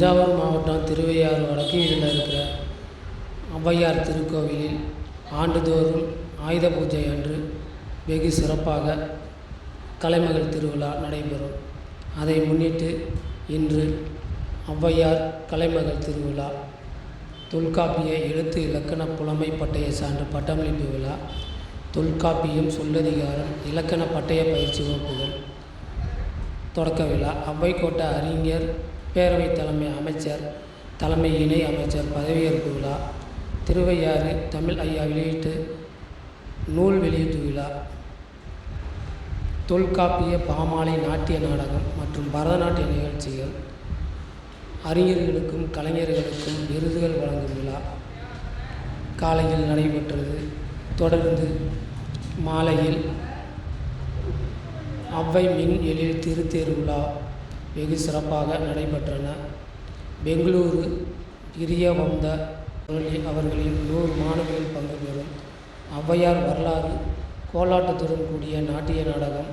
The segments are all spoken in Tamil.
தஞ்சாவூர் மாவட்டம் திருவையாறு வடக்கு இதில் இருக்கிற ஔவையார் திருக்கோவிலில் ஆண்டுதோறும் ஆயுத பூஜை அன்று வெகு சிறப்பாக கலைமகள் திருவிழா நடைபெறும். அதை முன்னிட்டு இன்று ஔவையார் கலைமகள் திருவிழா தொல்காப்பிய எழுத்து இலக்கண புலமை பட்டய சான்று பட்டமளிப்பு விழா தொல்காப்பியம் சொல்லதிகாரம் இலக்கண பட்டய பயிற்சி வகுப்புகள் தொடக்க விழா அவ்வைக்கோட்டை அறிஞர் பேரவை தலைமை அமைச்சர் தலைமை இணை அமைச்சர் பதவியேற்பு விழா திருவையாறு தமிழ் ஐயா வெளியீட்டு நூல் வெளியீட்டு விழா தொல்காப்பிய பாமாலை நாட்டிய நாடகம் மற்றும் பரதநாட்டிய நிகழ்ச்சிகள் அறிஞர்களுக்கும் கலைஞர்களுக்கும் விருதுகள் வழங்கும் விழா காலையில் நடைபெற்றது. தொடர்ந்து மாலையில் அவ்வை மின் எழில் திருத்தேர் விழா வெகு சிறப்பாக நடைபெற்றன. பெங்களூரு பிரிய வந்த அவர்களின் நூறு மாணவிகள் பங்கு பெறும் ஔவையார் வரலாறு கோலாட்டத்துடன் கூடிய நாட்டிய நாடகம்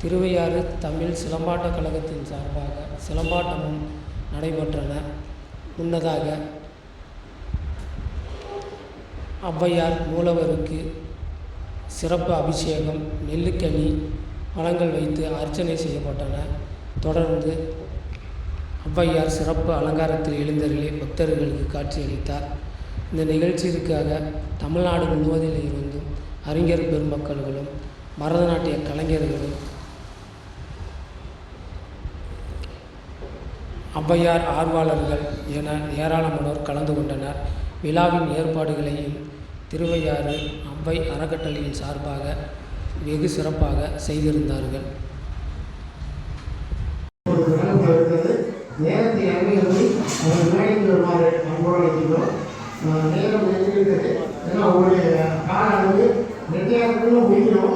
திருவையாறு தமிழ் சிலம்பாட்டக் கழகத்தின் சார்பாக சிலம்பாட்டமும் நடைபெற்றன. முன்னதாக ஔவையார் மூலவருக்கு சிறப்பு அபிஷேகம் நெல்லுக்கனி பழங்கள் வைத்து அர்ச்சனை செய்யப்பட்டன. தொடர்ந்து ஔவையார் சிறப்பு அலங்காரத்தில் எழுந்தருளி பக்தர்களுக்கு காட்சியளித்தார். இந்த நிகழ்ச்சிக்காக தமிழ்நாடு முழுவதில் இருந்தும் அறிஞர் பெருமக்களும் பரதநாட்டிய கலைஞர்களும் ஔவையார் ஆர்வலர்கள் என ஏராளமானோர் கலந்து கொண்டனர். விழாவின் ஏற்பாடுகளையும் திருவையாறு ஔவை அறக்கட்டளையின் சார்பாக வெகு சிறப்பாக செய்திருந்தார்கள் ஒரு கணக்கு இருக்கிறது நேரத்தை அறிவியலை அவர் மேடைக்கு வருமாறு அன்போடு வைக்கிறோம் அஹ் நேரம் நெருங்கிவிட்டது ஏன்னா ஒரு காலம் அளவு ரெட்டையாருக்குள்ள முடிக்கிறோம்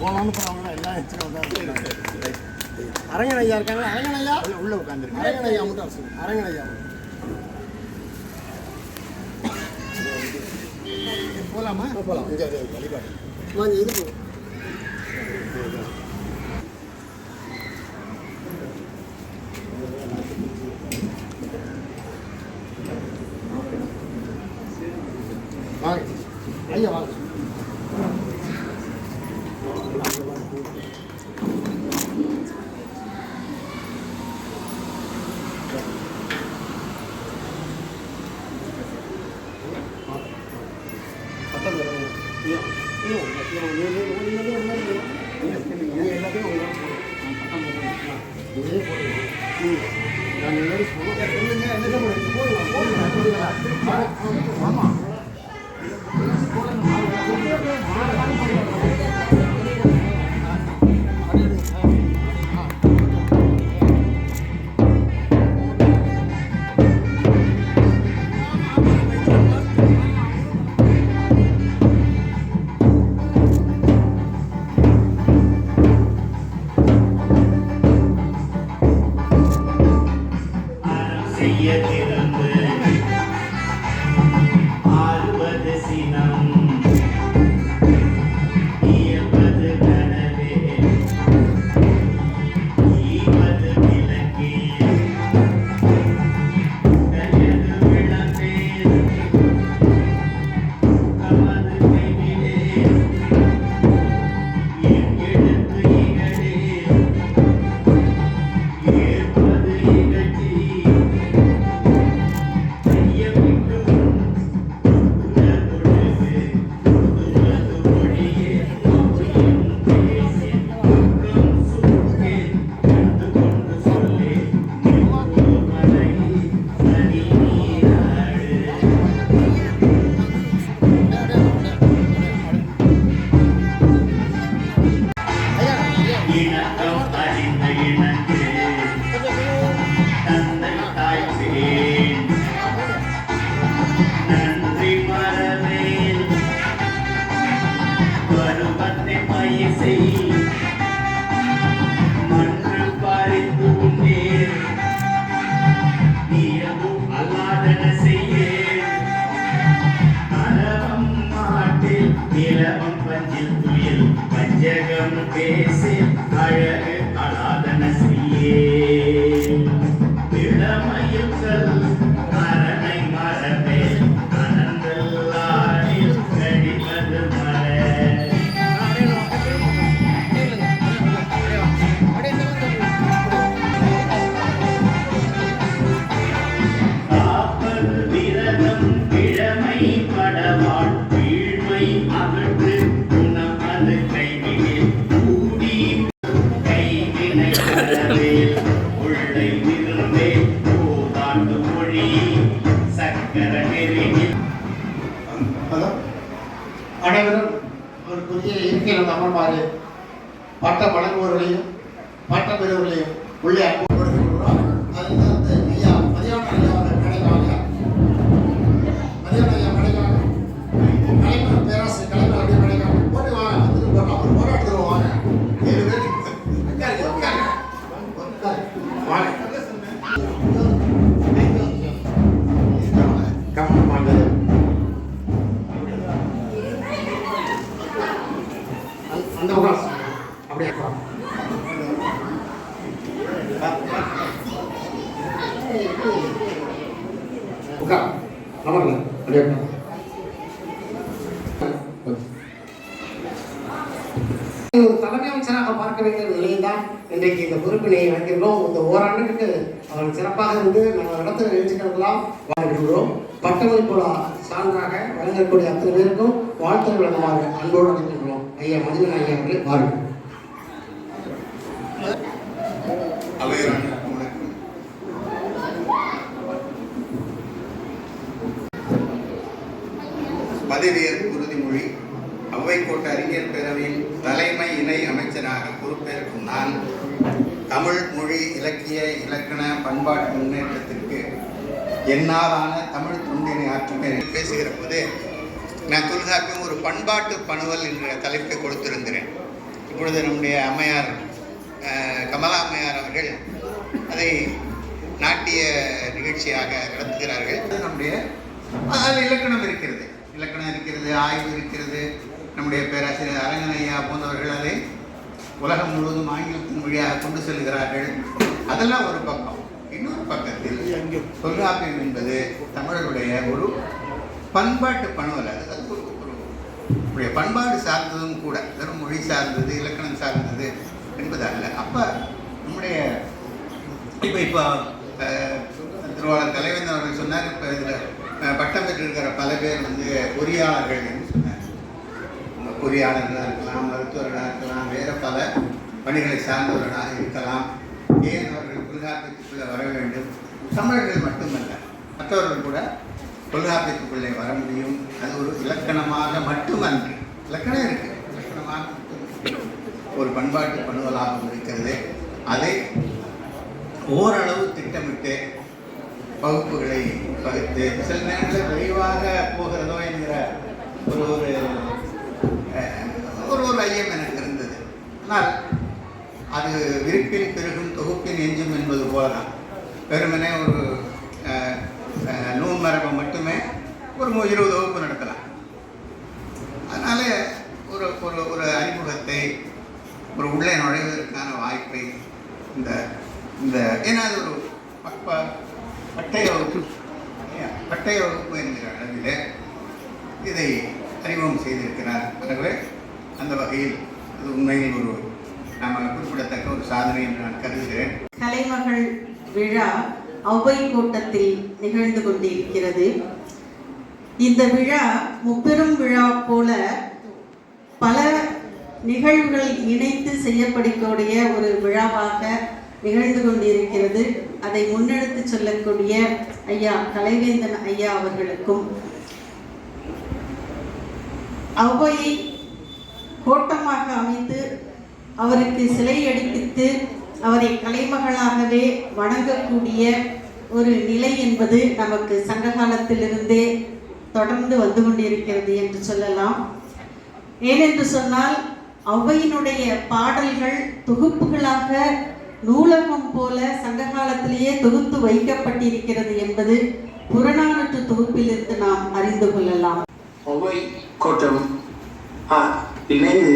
போனாலும் அவங்க எல்லாம் அரங்கன் ஐயா இருக்காங்க அரங்கன் ஐயா உள்ள உட்காந்துருக்கு அரங்கன் ஐயா மட்டும் அரங்கன் ஐயா போலாமா போலாம் இது போகும் பேருக்கும் வாழ்த்து வழங்குமாறு அன்போடு கேட்டுக்கிறோம் ஐயா மதிவன் ஐயா அவர்களே வாருங்கள். பதவியேற்பு உறுதிமொழி. அவ்வைக்கோட்ட அறிஞர் பேரவையில் தலைமை இணை அமைச்சராக பொறுப்பேற்கும் நான் தமிழ் மொழி இலக்கிய இலக்கண பண்பாட்டு முன்னேற்றத்திற்கு என்னாலான தமிழ் தொண்டினை ஆற்றுமே பேசுகிற போது நான் தொல்காப்பியம் ஒரு பண்பாட்டு பணுவல் என்ற தலைப்பை கொடுத்திருந்தேன். இப்பொழுது நம்முடைய அம்மையார் கமலா அம்மையார் அவர்கள் அதை நாட்டிய நிகழ்ச்சியாக நடத்துகிறார்கள். அது நம்முடைய அதில் இலக்கணம் இருக்கிறது. இலக்கணம் இருக்கிறது ஆய்வு இருக்கிறது. நம்முடைய பேராசிரியர் அரங்கனையா போன்றவர்கள் அதை உலகம் முழுவதும் ஆங்கிலத்தின் வழியாக கொண்டு செல்கிறார்கள். அதெல்லாம் ஒரு பக்கம். இன்னொரு பக்கத்தில் தொல்காப்பியம் என்பது தமிழருடைய ஒரு பண்பாட்டு பணுவல். அது நம்முடைய பண்பாடு சார்ந்ததும் கூட வெறும் மொழி சார்ந்தது இலக்கணம் சார்ந்தது என்பது அல்ல அப்போ நம்முடைய இப்போ இப்போ திருவாளர் தலைவன் அவர்கள் சொன்னார் இப்போ இதில் பட்டம் பெற்றிருக்கிற பல பேர் வந்து பொறியாளர்கள் சொன்னார். பொறியாளர்களாக இருக்கலாம் மருத்துவர்களாக இருக்கலாம் வேறு பல பணிகளை சார்ந்தவர்களாக இருக்கலாம். ஏன் அவர்கள் தொல்காப்பியத்துக்குள்ளே வர வேண்டும்? தமிழர்கள் மட்டுமல்ல மற்றவர்கள் கூட தொல்காப்பியத்துக்குள்ளே வர முடியும். அது ஒரு இலக்கணமாக மட்டுமன்று இலக்கணம் இருக்கு. இலக்கணமாக ஒரு பண்பாட்டு பணுவலாகவும் இருக்கிறது. அதை ஓரளவு திட்டமிட்டு வகுப்புகளை பகுத்து சில நேரங்களில் விரைவாக போகிறதோ என்கிற ஒரு ஒரு ஒரு ஒரு ஐயம் எனக்கு இருந்தது. ஆனால் அது விருப்பில் பெருகும் தொகுப்பின் எஞ்சும் என்பது போல தான் வெறுமனே ஒரு அஹ், மரபு நூல் மரபை மட்டுமே ஒரு மு- இருபது வகுப்பு நடத்தலாம். அதனால் ஒரு ஒரு ஒரு அறிமுகத்தை ஒரு உள்ளே நுழைவதற்கான வாய்ப்பை இந்த இந்த ஏன்னா அது ஒரு ப- பட்டய வகுப்பு. பட்டய வகுப்பு என்கிற அளவில் இதை அறிமுகம் செய்திருக்கிறார். ஆகவே அந்த வகையில் அது உண்மையில் ஒரு நாம் குறிப்பிடத்தக்க ஒரு சாதனை என்று நான் கருதுகிறேன். கலைமகள் விழா அவை கூட்டத்தில் நிகழ்ந்து கொண்டிருக்கிறது. இந்த விழா முப்பெரும் விழா போல பல நிகழ்வுகள் இணைத்து செய்யப்படக்கூடிய ஒரு விழாவாக நிகழ்ந்து கொண்டிருக்கிறது. அதை முன்னெடுத்து சொல்லக்கூடிய ஐயா கலைவேந்தன் ஐயா அவர்களுக்கும் அவ்வையை கோட்டமாக அமைத்து அவருக்கு சிலை எடுப்பித்து அவரை கலைமகளாகவே வணங்கக்கூடிய ஒரு நிலை என்பது நமக்கு சங்க காலத்திலிருந்தே தொடர்ந்து வந்து கொண்டிருக்கிறது என்று சொல்லலாம். ஏனென்று சொன்னால் அவையினுடைய பாடல்கள் தொகுப்புகளாக நூலகம் போல சங்க காலத்திலேயே தொகுத்து வைக்கப்பட்டிருக்கிறது என்பது புறநானூற்று தொகுப்பிலிருந்து நாம் அறிந்து கொள்ளலாம். ஒவ்வை கோட்டம் இணைந்து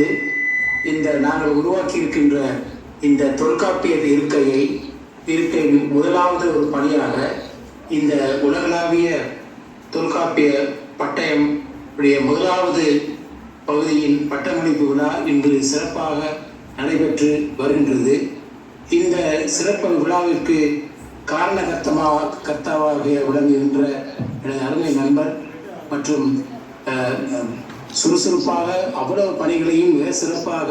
இந்த நாங்கள் உருவாக்கி இருக்கின்ற இந்த தொல்காப்பிய இருக்கையை இருக்கையின் முதலாவது ஒரு பணியாக இந்த உலகளாவிய தொல்காப்பிய பட்டயம் உடைய முதலாவது பகுதியின் பட்டமளிப்பு விழா இன்று சிறப்பாக நடைபெற்று வருகின்றது. இந்த சிறப்பு விழாவிற்கு காரணகர்த்தமாக கர்த்தாவாக விளங்குகின்ற எனது அருமை நண்பர் மற்றும் சுறுசுறுப்பாக அவ்வளவு பணிகளையும் மிக சிறப்பாக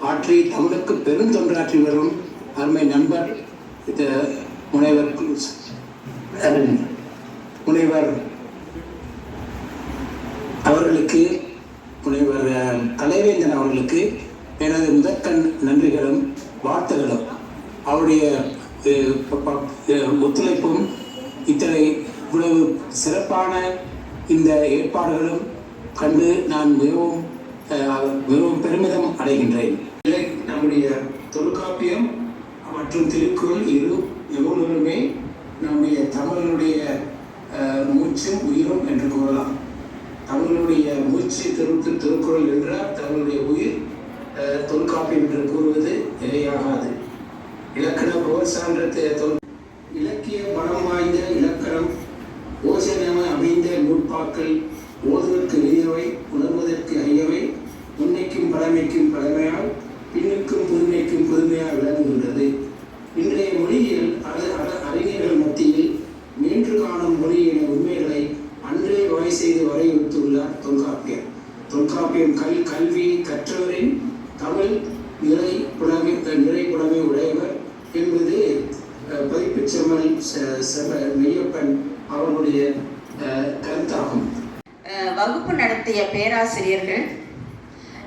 ஆற்றி தமிழுக்கு பெருந்தொன்றாற்றி வரும் அருமை நண்பர் இது முனைவர் முனைவர். அவர்களுக்கு முனைவர் கலைவேந்தன் அவர்களுக்கு எனது முதற்கண் நன்றிகளும் வாழ்த்துகளும். அவருடைய ஒத்துழைப்பும் இத்தனை இவ்வளவு சிறப்பான இந்த ஏற்பாடுகளும் கண்டு நான் மிகவும் மிகவும் பெருமிதம் அடைகின்றேன். நம்முடைய தொல்காப்பியம் மற்றும் திருக்குறள் இரு எவ்வளவுமே நம்முடைய தமிழனுடைய மூச்சும் உயிரும் என்று கூறலாம். தமிழுடைய மூச்சு திருத்து திருக்குறள் என்றால் தமிழுடைய உயிர் தொல்காப்பியம் என்று கூறுவது நிலையாகாது. இலக்கண புகழ் சான்றத்தை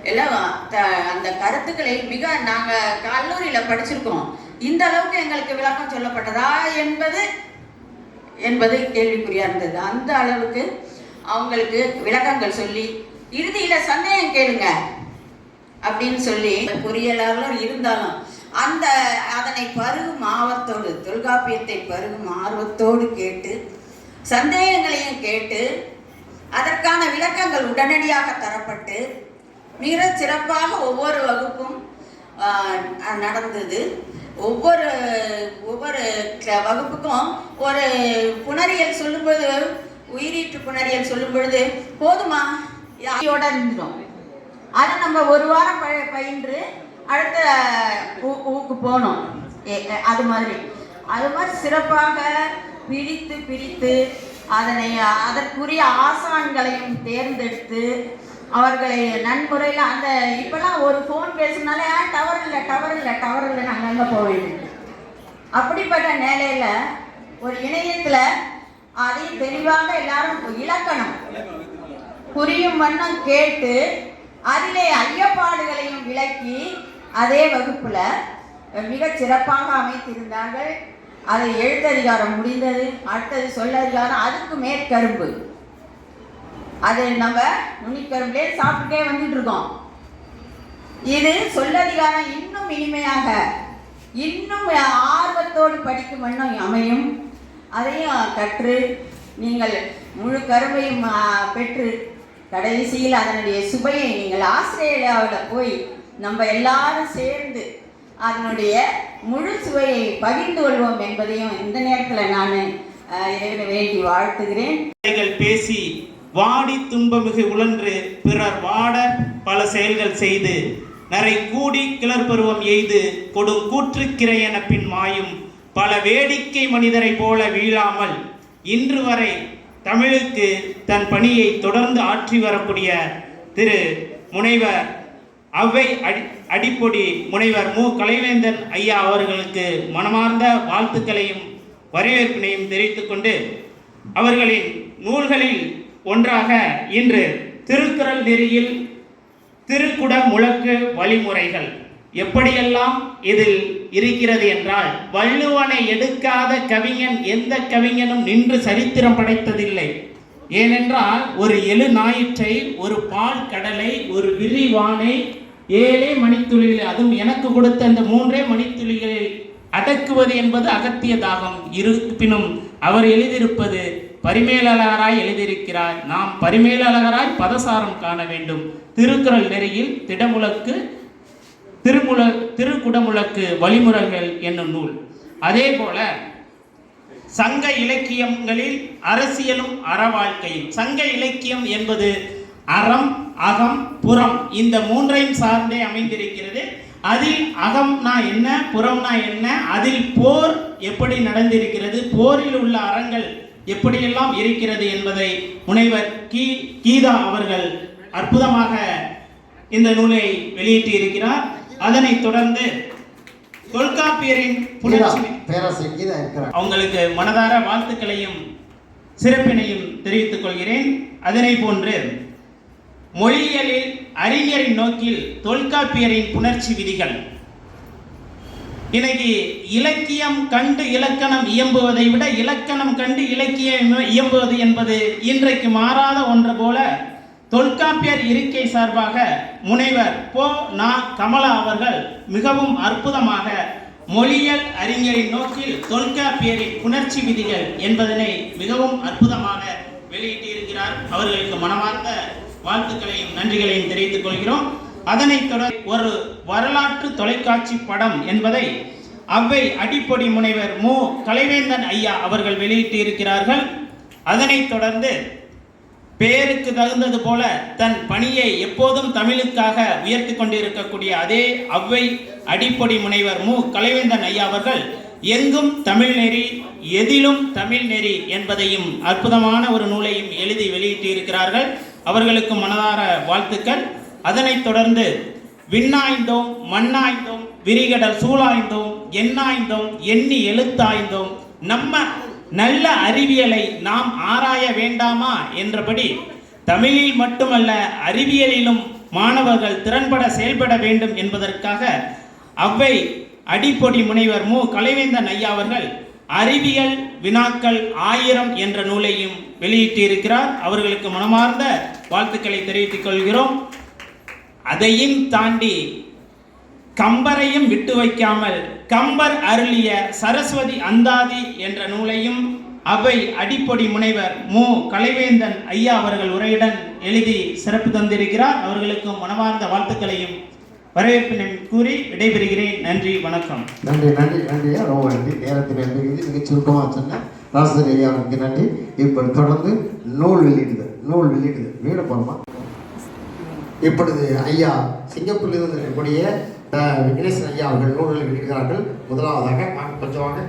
எல்லாம் அந்த கருத்துக்களை மிக நாங்கள் கல்லூரியில் படிச்சிருக்கோம். இந்த அளவுக்கு எங்களுக்கு விளக்கம் சொல்லப்பட்டதா என்பது என்பது கேள்விக்குறியா இருந்தது. அந்த அளவுக்கு அவங்களுக்கு விளக்கங்கள் சொல்லி இறுதியில சந்தேகம் கேளுங்க அப்படின்னு சொல்லி பொறியியலாளர் இருந்தாலும் அந்த அதனை பருகும் ஆர்வத்தோடு தொல்காப்பியத்தை பருகும் ஆர்வத்தோடு கேட்டு சந்தேகங்களையும் கேட்டு அதற்கான விளக்கங்கள் உடனடியாக தரப்பட்டு மிக சிறப்பாக ஒவ்வொரு வகுப்பும் நடந்தது. ஒவ்வொரு ஒவ்வொரு வகுப்புக்கும் ஒரு புணரியல் சொல்லும்பொழுது உயிரீற்று புணரியல் சொல்லும் பொழுது போதுமா? யாரையோட இருந்துடும் அதை நம்ம ஒரு வாரம் ப பயின்று அடுத்த ஊ- ஊக்கு போனோம் ஏ- அது மாதிரி. அது மாதிரி சிறப்பாக பிரித்து பிரித்து அதனை அதற்குரிய ஆசான்களையும் தேர்ந்தெடுத்து அவர்களை நன்முறையில் அந்த இப்போல்லாம் ஒரு ஃபோன் பேசினாலே டவர் இல்லை டவர் இல்லை டவர் இல்லை நாங்கள் அங்கே போக அப்படிப்பட்ட நிலையில் ஒரு இணையத்தில் அதையும் தெளிவாக எல்லாரும் இலக்கணம் புரியும் வண்ணம் கேட்டு அதிலே ஐயப்பாடுகளையும் விளக்கி அதே வகுப்பில் மிக சிறப்பாக அமைத்திருந்தார்கள். அதை எழுத்ததிகாரம் முடிந்தது அடுத்தது சொல்லதிகாரம் அதுக்கு மேற்கரும்பு. அதை நம்ம நுனிக்கரும்புலே சாப்பிட்டுட்டே வந்துட்டு இருக்கோம். இது சொல்லதிகாரம் இன்னும் இனிமையாக இன்னும் ஆர்வத்தோடு படிக்கும் வண்ணம் அமையும். அதையும் கற்று நீங்கள் முழு கருமையும் பெற்று கடைசியில் அதனுடைய சுவையை நீங்கள் ஆஸ்திரேலியாவில் போய் நம்ம எல்லாரும் சேர்ந்து அதனுடைய முழு சுவையை பகிர்ந்து கொள்வோம் என்பதையும் இந்த நேரத்தில் நான் இறைவனை வேண்டி வாழ்த்துகிறேன். பேசி வாடி துன்பமிகு உழன்று பிறர் வாட பல செயல்கள் செய்து நரை கூடி கிளர்பருவம் எய்து கொடும் கூற்றுக்கிரையன பின் மாயும் பல வேடிக்கை மனிதரைப் போல வீழாமல் இன்று வரை தமிழுக்கு தன் பணியை தொடர்ந்து ஆற்றி வரக்கூடிய திரு முனைவர் அவ்வை அடி அடிப்பொடி முனைவர் மு. கலைவேந்தன் ஐயா அவர்களுக்கு மனமார்ந்த வாழ்த்துக்களையும் வரவேற்பினையும் தெரிவித்துக்கொண்டு அவர்களின் நூல்களில் ஒன்றாக இன்று திருக்குறள் நெறியில் திருக்குட முழக்கு வழிமுறைகள். எப்படியெல்லாம் இதில் இருக்கிறது என்றால் வள்ளுவனை எடுக்காத கவிஞன் எந்த கவிஞனும் நின்று சரித்திரம் படைத்ததில்லை. ஏனென்றால் ஒரு எழு ஞாயிற்றை ஒரு பால் கடலை ஒரு விரிவானை ஏழே மணித்துளிகள் அதுவும் எனக்கு கொடுத்த அந்த மூன்றே மணித்துளிகளில் அடக்குவது என்பது அகத்தியதாகும். இருப்பினும் அவர் எழுதியிருப்பது பரிமேலழகராய் எழுதியிருக்கிறார். நாம் பரிமேலழகராய் பதசாரம் காண வேண்டும். திருக்குறள் நெறியில் திடமுழக்கு திருமுல திருக்குடமுழக்கு வழிமுறைகள் என்னும் நூல். அதே போல சங்க இலக்கியங்களில் அரசியலும் அறவாழ்க்கையும். சங்க இலக்கியம் என்பது அறம் அகம் புறம் இந்த மூன்றையும் சார்ந்தே அமைந்திருக்கிறது. அதில் அகம்னா என்ன புறம்னா என்ன அதில் போர் எப்படி நடந்திருக்கிறது போரில் உள்ள அறங்கள் எப்படியெல்லாம் இருக்கிறது என்பதை முனைவர் கீ கீதா அவர்கள் அற்புதமாக இந்த நூலை வெளியிட்டு இருக்கிறார். அதனைத் தொடர்ந்து தொல்காப்பியரின் அவங்களுக்கு மனதார வாழ்த்துக்களையும் சிறப்பினையும் தெரிவித்துக் கொள்கிறேன். அதனை போன்று மொழியியலில் அறிஞரின் நோக்கில் தொல்காப்பியரின் புணர்ச்சி விதிகள். இன்னைக்கு இலக்கியம் கண்டு இலக்கணம் இயம்புவதை விட இலக்கணம் கண்டு இலக்கியம் இயம்புவது என்பது இன்றைக்கு மாறாத ஒன்று போல தொல்காப்பியர் இருக்கை சார்பாக முனைவர் போ. நா. கமலா அவர்கள் மிகவும் அற்புதமாக மொழியியல் அறிஞரின் நோக்கில் தொல்காப்பியரின் புணர்ச்சி விதிகள் என்பதனை மிகவும் அற்புதமாக வெளியிட்டிருக்கிறார். அவர்களுக்கு மனமார்ந்த வாழ்த்துக்களையும் நன்றிகளையும் தெரிவித்துக் கொள்கிறோம். அதனைத் தொடர் ஒரு வரலாற்று தொலைக்காட்சி படம் என்பதை அவ்வை அடிப்பொடி முனைவர் மு. கலைவேந்தன் ஐயா அவர்கள் வெளியிட்டு இருக்கிறார்கள் அதனைத் தொடர்ந்து பேருக்கு தகுந்தது போல தன் பணியை எப்போதும் தமிழுக்காக உயர்த்தி கொண்டிருக்கக்கூடிய அதே அவ்வை அடிப்பொடி முனைவர் மு. கலைவேந்தன் ஐயா அவர்கள் எங்கும் தமிழ் நெறி எதிலும் தமிழ் நெறி என்பதையும் அற்புதமான ஒரு நூலையும் எழுதி வெளியிட்டு இருக்கிறார்கள் அவர்களுக்கு மனதார வாழ்த்துக்கள். அதனைத் தொடர்ந்து விண்ணாய்ந்தோம் மண்ணாய்ந்தோம் விரிகடல் சூழாய்ந்தோம் எண்ணாய்ந்தோம் எண்ணி எழுத்தாய்ந்தோம். நம்ம நல்ல அறிவியலை நாம் ஆராய வேண்டாமா என்றபடி தமிழில் மட்டுமல்ல அறிவியலிலும் மாணவர்கள் திறன்பட செயல்பட வேண்டும் என்பதற்காக அவ்வை அடிப்பொடி முனைவர் மு. கலைவேந்தன் ஐயா அவர்கள் அறிவியல் வினாக்கள் ஆயிரம் என்ற நூலையும் வெளியிட்டிருக்கிறார். அவர்களுக்கு மனமார்ந்த வாழ்த்துக்களை தெரிவித்துக் கொள்கிறோம். அதையும் தாண்டி கம்பரையும் விட்டு வைக்காமல் கம்பர் அருளிய சரஸ்வதி அந்தாதி என்ற நூலையும் அவை அடிப்பொடி முனைவர் மு. கலைவேந்தன் ஐயா அவர்கள் உரையுடன் எழுதி சிறப்பு தந்திருக்கிறார். அவர்களுக்கும் மனமார்ந்த வாழ்த்துக்களையும் வரவேற்பினும் கூறி விடைபெறுகிறேன். நன்றி வணக்கம். நன்றி நன்றி நன்றி. ரொம்ப நன்றி. நேரத்தில் நன்றி மிக சுருக்கமாக சொன்ன ராசர் ஐயாவுக்கு நன்றி. இப்போ தொடர்ந்து நூல் வெளியிடுதல் நூல் வெளியிடுதல். வீடு போகிறோமா இப்பொழுது ஐயா சிங்கப்பூரில் இருந்து இருக்கக்கூடிய விக்னேஷன் விக்னேசன் ஐயா அவர்கள் நூல்களை இருக்கிறார்கள் முதலாவதாக கொஞ்சமாக